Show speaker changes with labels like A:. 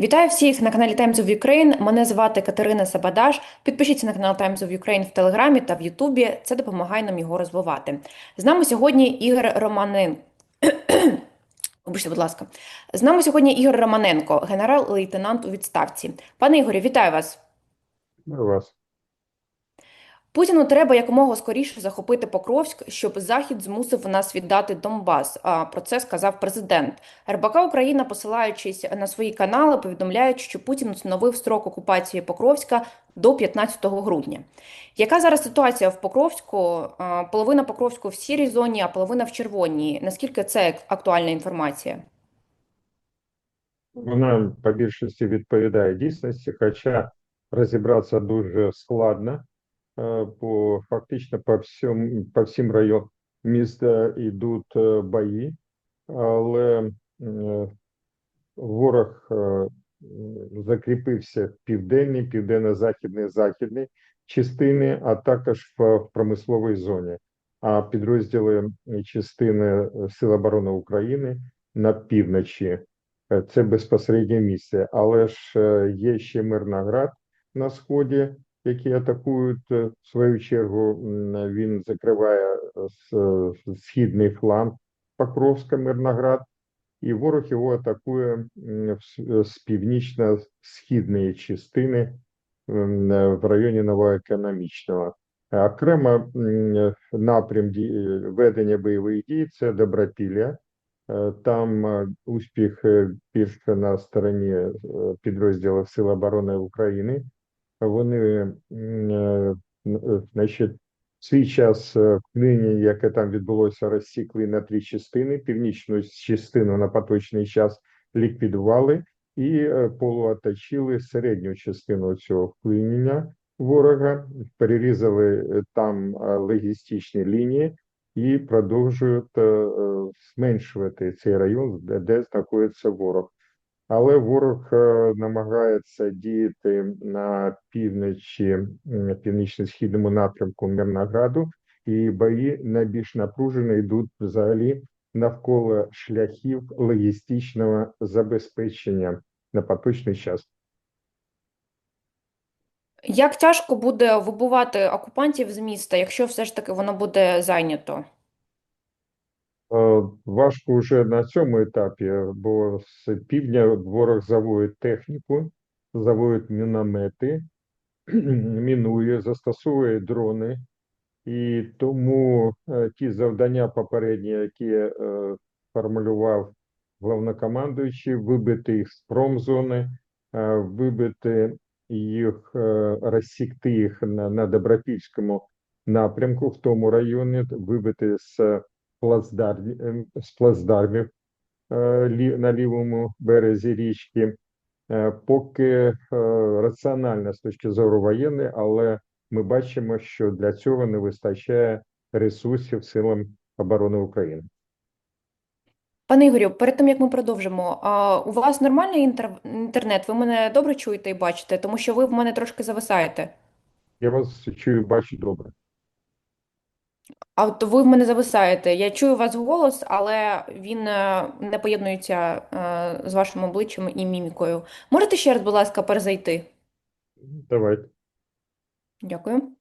A: Вітаю всіх на каналі Times of Ukraine. Мене звати Катерина Сабадаш. Підпишіться на канал Times of Ukraine в Телеграмі та в Ютубі. Це допомагає нам його розвивати. З нами сьогодні Ігор Романенко. Вибачте, будь ласка. З нами сьогодні Ігор Романенко, генерал-лейтенант у відставці. Пане Ігорі, вітаю вас.
B: Вітаю вас.
A: Путіну треба якомога скоріше захопити Покровськ, щоб Захід змусив нас віддати Донбас. А про це сказав президент. РБК Україна, посилаючись на свої канали, повідомляють, що Путін встановив строк окупації Покровська до 15 грудня. Яка зараз ситуація в Покровську? Половина Покровську в сірій зоні, а половина в червоній. Наскільки це актуальна інформація?
B: Вона по більшості відповідає дійсності, хоча розібратися дуже складно, е, бо фактично по всьому, по всім районам міста йдуть е, бої, але е, ворог закріпився в південній, південно-західній, західній частини, а також в, промисловій зоні. А підрозділи частини Сил оборони України на півночі. Це безпосереднє місце, але ж є ще Мирноград на сході, які атакують е, в свою чергу. Він закриває е, е, східний фланг Покровська Мирноград, і ворог його атакує е, з північно-східної частини е, в районі Новоекономічного. Е, Окремо е, напрям ведення бойових дій це Добропілля. Е, Там е, успіх е, більш на стороні е, підрозділів Сил оборони України. Вони е, е, значить, свій час е, нині, яке там відбулося, розсікли на три частини. Північну частину на поточний час ліквідували і полуоточили середню частину цього вклинення ворога, перерізали там логістичні лінії і продовжують зменшувати цей район, де знаходиться ворог. Але ворог е, намагається діяти на півночі, північно-східному напрямку Мирнограду, і бої найбільш напружено йдуть взагалі навколо шляхів логістичного забезпечення на поточний час.
A: Як тяжко буде вибивати окупантів з міста, якщо все ж таки воно буде зайнято?
B: Е, Важко вже на цьому етапі, бо з півдня ворог заводить техніку, заводить міномети, мінує, застосовує дрони, і тому е, ті завдання попередні, які е, формулював головнокомандуючий, вибити їх з промзони, е, вибити їх, е, розсікти їх на, на Добропільському напрямку в тому районі, вибити з плацдарм, ем, з плацдармів е, на лівому березі річки. Е, Поки е, раціонально з точки зору воєнної, але ми бачимо, що для цього не вистачає ресурсів силам оборони України.
A: Пане Ігорю, перед тим як ми продовжимо, а у вас нормальний інтер... інтернет? Ви мене добре чуєте і бачите, тому що ви в мене трошки зависаєте.
B: Я вас чую, бачу добре.
A: А от ви в мене зависаєте. Я чую вас голос, але він е, не поєднується е, з вашим обличчям і мімікою. Можете ще раз, будь ласка, перезайти?
B: Давайте.
A: Дякую.